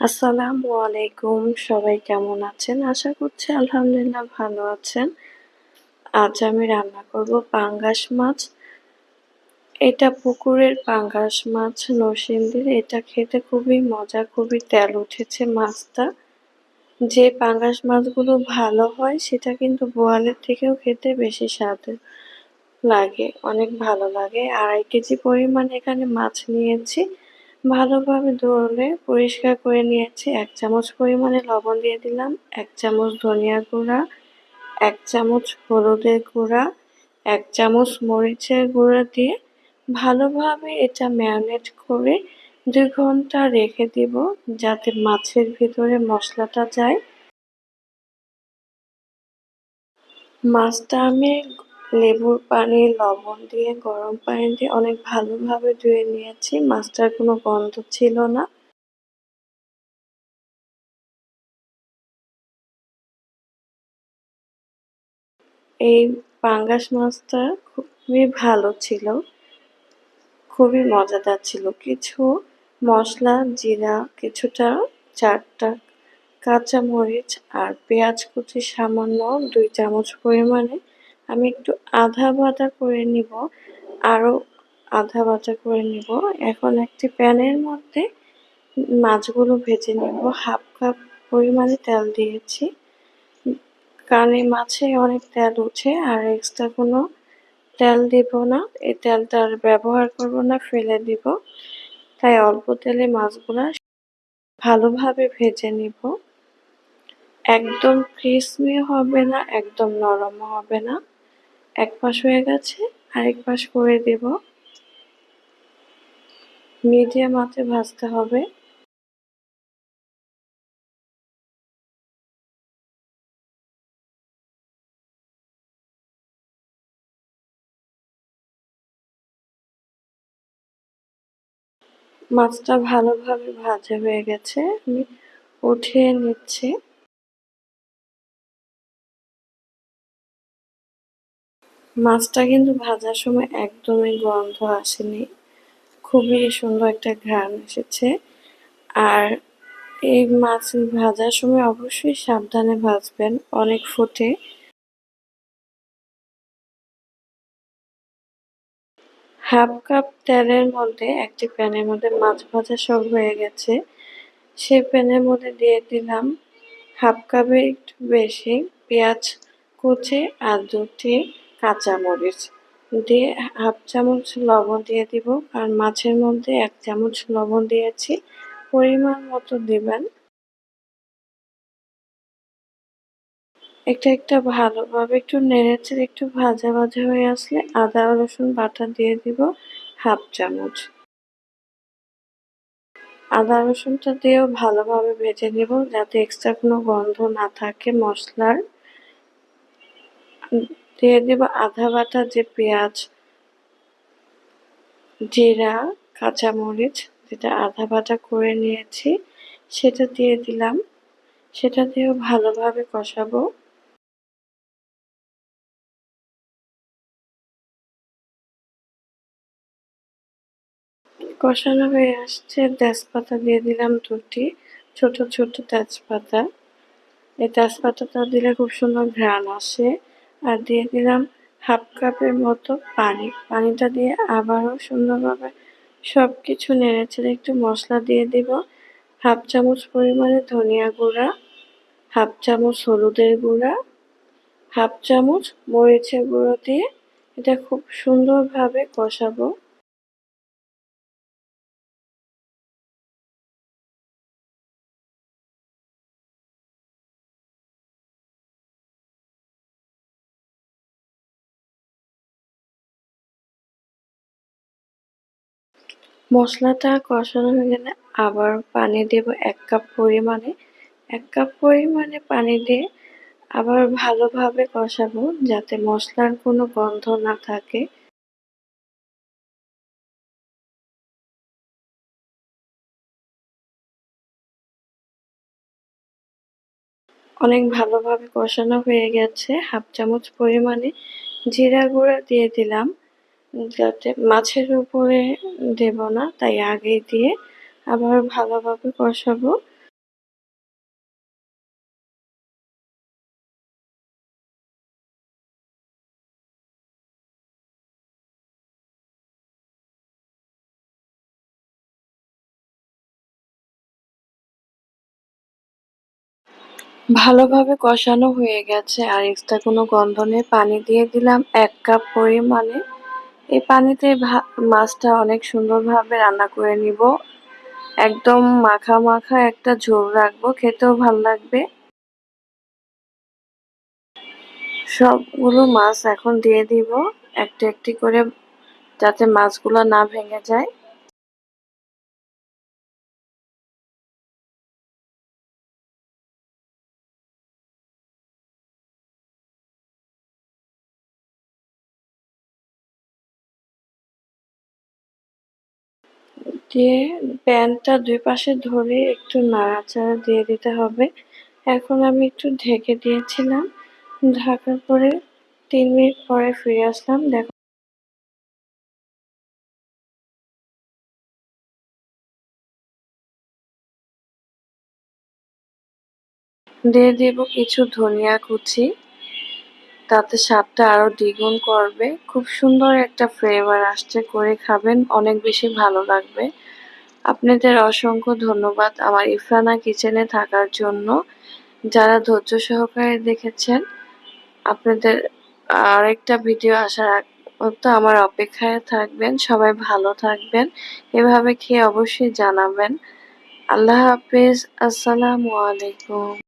আসসালামু আলাইকুম। সবাই কেমন আছেন? আশা করছি আলহামদুলিল্লাহ ভালো আছেন। আজ আমি রান্না করব পাঙ্গাস মাছ। এটা পুকুরের পাঙ্গাস মাছ, নরসিংদীর। এটা খেতে খুবই মজা, খুবই তেল উঠেছে মাছটা। যে পাঙ্গাস মাছগুলো ভালো হয়, সেটা কিন্তু বোয়ালের থেকেও খেতে বেশি স্বাদ লাগে, অনেক ভালো লাগে। আড়াই কেজি পরিমাণ এখানে মাছ নিয়েছি। ভালোভাবে ধুলে পরিষ্কার করে নিয়েছি। এক চামচ পরিমাণে লবণ দিয়ে দিলাম, এক চামচ ধনিয়া গুঁড়া, এক চামচ হলুদের গুঁড়া, এক চামচ মরিচের গুঁড়া দিয়ে ভালোভাবে এটা ম্যারিনেট করে দুই ঘণ্টা রেখে দিব যাতে মাছের ভিতরে মশলাটা যায়। মাছটা আমি লেবুর পানি, লবণ দিয়ে, গরম পানি দিয়ে অনেক ভালোভাবে ধুয়ে নিয়েছি। মাছটার কোনো গন্ধ ছিল না। এই পাঙ্গাস মাছটা খুবই ভালো ছিল। খুবই মজাদার ছিল। কিছু মশলা, জিরা, কিছুটা চারটা কাঁচা মরিচ আর পেঁয়াজ কুচি সামান্য দুই চামচ পরিমাণে আমি একটু আধা বাটা করে নিব আরও আধা বাটা করে নিব। এখন একটি প্যানের মধ্যে মাছগুলো ভেজে নেব। হাফ কাপ পরিমাণে তেল দিয়েছি। কানে মাছে অনেক তেল উঠে আর এক্সট্রা কোনো তেল দিব না। এই তেলটা আর ব্যবহার করব না, ফেলে দিব। তাই অল্প তেলে মাছগুলো ভালোভাবে ভেজে নিব। একদম ক্রিসমি হবে না, একদম নরমও হবে না। এক পাশ হয়ে গেছে, আরেক পাশ করে দেব। মিডিয়াম আঁচে ভাজতে হবে। মাছটা ভালোভাবে ভাজা হয়ে গেছে। আমি উঠিয়ে নিচ্ছি। মাছটা কিন্তু ভাজার সময় একদমই গন্ধ আসেনি। খুবই সুন্দর একটা ঘ্রাণ এসেছে। আর এই মাছ ভাজার সময় অবশ্যই সাবধানে ভাজবেন অনেক ফুটে। হাফ কাপ তেলের মধ্যে একটি প্যানের মধ্যে মাছ ভাজা সব হয়ে গেছে। সেই প্যানের মধ্যে দিয়ে দিলাম হাফ কাপের একটু বেশি পেঁয়াজ কুচি আর দুটি কাঁচামরিচ দিয়ে হাফ চামচ লবণ দিয়ে দিব আর মাছের মধ্যে এক চামচ লবণ দিয়েছি। পরিমাণ মতো দিবেন। একটা একটা ভালোভাবে একটু নেড়েছে একটু ভাজা ভাজা হয়ে আসলে আদা, রসুন বাটা দিয়ে দিব হাফ চামচ। আদা, রসুনটা দিয়েও ভালোভাবে ভেজে নেব যাতে এক্সট্রা কোনো গন্ধ না থাকে মশলার। দিয়ে দেব আধা বাটা যে পেঁয়াজ, জিরা, কাঁচামরিচ, যেটা আধা বাটা করে নিয়েছি, সেটা দিয়ে দিলাম। সেটা দিয়েও ভালোভাবে কষাবো। কষানো হয়ে আসছে। তেজপাতা দিয়ে দিলাম দুটি ছোট ছোট তেজপাতা। এই তেজপাতাটা দিলে খুব সুন্দর ঘ্রাণ আসে। আর দিয়ে দিলাম হাফ কাপের মতো পানি। পানিটা দিয়ে আবারও সুন্দরভাবে সব কিছু নেড়ে ছেড়ে একটু মশলা দিয়ে দিব। হাফ চামচ পরিমাণে ধনিয়া গুঁড়া, হাফ চামচ হলুদের গুঁড়া, হাফ চামচ মরিচের গুঁড়ো দিয়ে এটা খুব সুন্দরভাবে কষাবো। মশলাটা কষানো হয়ে গেলে আবার পানি দেব এক কাপ পরিমাণে। এক কাপ পরিমাণে পানি দিয়ে আবার ভালোভাবে কষাবো যাতে মশলার কোনো গন্ধ না থাকে। অনেক ভালোভাবে কষানো হয়ে গেছে। হাফ চামচ পরিমাণে জিরা গুঁড়া দিয়ে দিলাম। যাতে মাছের উপরে দেব না, তাই আগে দিয়ে আবার ভালোভাবে কষাবো। ভালোভাবে কষানো হয়ে গেছে, আর এক্সট্রা কোনো গন্ধ নেই। পানি দিয়ে দিলাম এক কাপ পরিমাণে। এই পানিতে মাছটা অনেক সুন্দরভাবে রান্না করে নিব। একদম মাখা মাখা একটা ঝোল রাখব, খেতেও ভালো লাগবে। সবগুলো মাছ এখন দিয়ে দিব, একটি একটি করে যাতে মাছগুলো না ভেঙে যায়। দিয়ে প্যানটা দুই পাশে ধরে একটু নাড়াচাড়া দিয়ে দিতে হবে। এখন আমি একটু ঢেকে দিয়েছিলাম। ঢাকার পরে তিন মিনিট পরে ফিরে আসলাম। দেখো দিয়ে দিব কিছু ধনিয়া কুচি। তাতে স্বাদটা আরও দ্বিগুণ করবে। খুব সুন্দর একটা ফ্লেভার আসছে, করে খাবেন, অনেক বেশি ভালো লাগবে। আপনাদের অসংখ্য ধন্যবাদ আমার ইফরানা কিচেনে থাকার জন্য। যারা ধৈর্য সহকারে দেখেছেন, আপনাদের আরেকটা ভিডিও আসার তো আমার অপেক্ষায় থাকবেন, সবাই ভালো থাকবেন, এভাবে খেয়ে অবশ্যই জানাবেন। আল্লাহ হাফিজ, আসসালামু আলাইকুম।